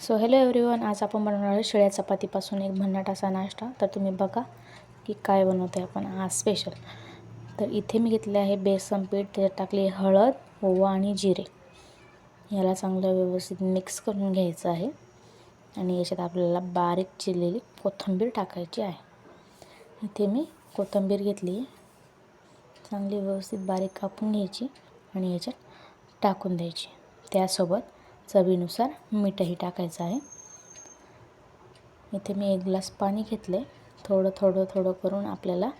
So hello everyone आज आपण बनवणार आहे शिळ्या चपातीपासून एक भन्नाट असा नाश्ता. तर तुम्ही बघा की काय बनवतो आहे आपण. आज स्पेशल तर इथे मी घेतले आहे बेसन पीठ त्याच्यात टाकली हळद ओवा आणि जिरे. याला चांगलं व्यवस्थित मिक्स करून घ्यायचं आहे. आणि याच्यात आपल्याला बारीक चिरलेली कोथिंबीर टाकायची आहे. इथे मी कोथिंबीर घेतली आहे. चांगली व्यवस्थित बारीक कापून घ्यायची आणि याच्यात टाकून द्यायची. त्यासोबत चवीनुसार मीठही टाकायचं आहे. इथे मी एक ग्लास पाणी घेतले थोडं थोडं थोडं करून आपल्याला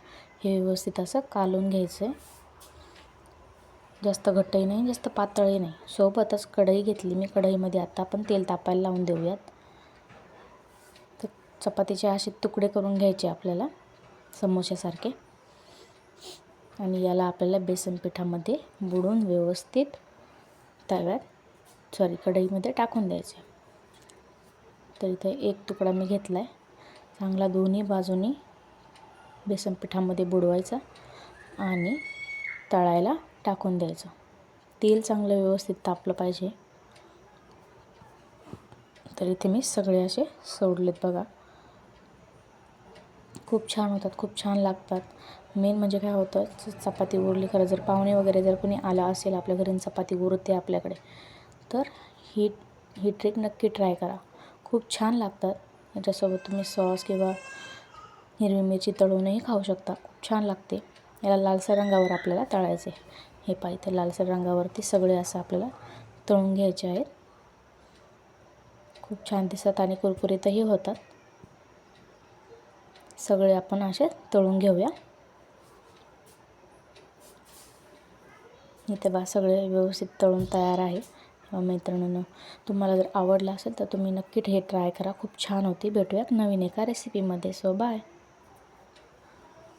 हे व्यवस्थित असं कालून घ्यायचं आहे जास्त घट्टही नाही जास्त पातळही नाही. सोबतच कढई घेतली मी. कढईमध्ये आता आपण तेल तापायला लावून देऊयात. तर चपातीचे असे तुकडे करून घ्यायचे आपल्याला समोश्यासारखे आणि याला आपल्याला बेसन पिठामध्ये बुडून व्यवस्थित तव्यात सॉरी कढईमध्ये टाकून द्यायचे. तर इथे एक तुकडा मी घेतला आहे चांगला दोन्ही बाजूनी बेसन पिठामध्ये बुडवायचा आणि तळायला टाकून द्यायचं. तेल चांगलं व्यवस्थित तापलं पाहिजे. तर इथे मी सगळे असे सोडलेत बघा. खूप छान होतात खूप छान लागतात. मेन म्हणजे काय होतं चपाती उरली खरं जर पाहुणे वगैरे जर कोणी आला असेल आपल्या घरी चपाती उरते आपल्याकडे तर ही ही ट्रिक नक्की ट्राय करा. खूप छान लागतात. याच्यासोबत तुम्ही सॉस किंवा हिरवी मिरची तळूनही खाऊ शकता. खूप छान लागते. याला लालसर रंगावर आपल्याला तळायचे. हे पाहिजे लालसर रंगावरती सगळे असं आपल्याला तळून घ्यायचे आहेत. खूप छान दिसतात आणि कुरकुरीतही होतात. सगळे आपण असे तळून घेऊया. इथे बा सगळे व्यवस्थित तळून तयार आहे. मैत्रिणींनो तुम्हाला जर आवडलं असेल तर तुम्ही नक्की हे ट्राय करा. खूप छान होती. भेटूयात नवीन एका रेसिपीमध्ये सो बाय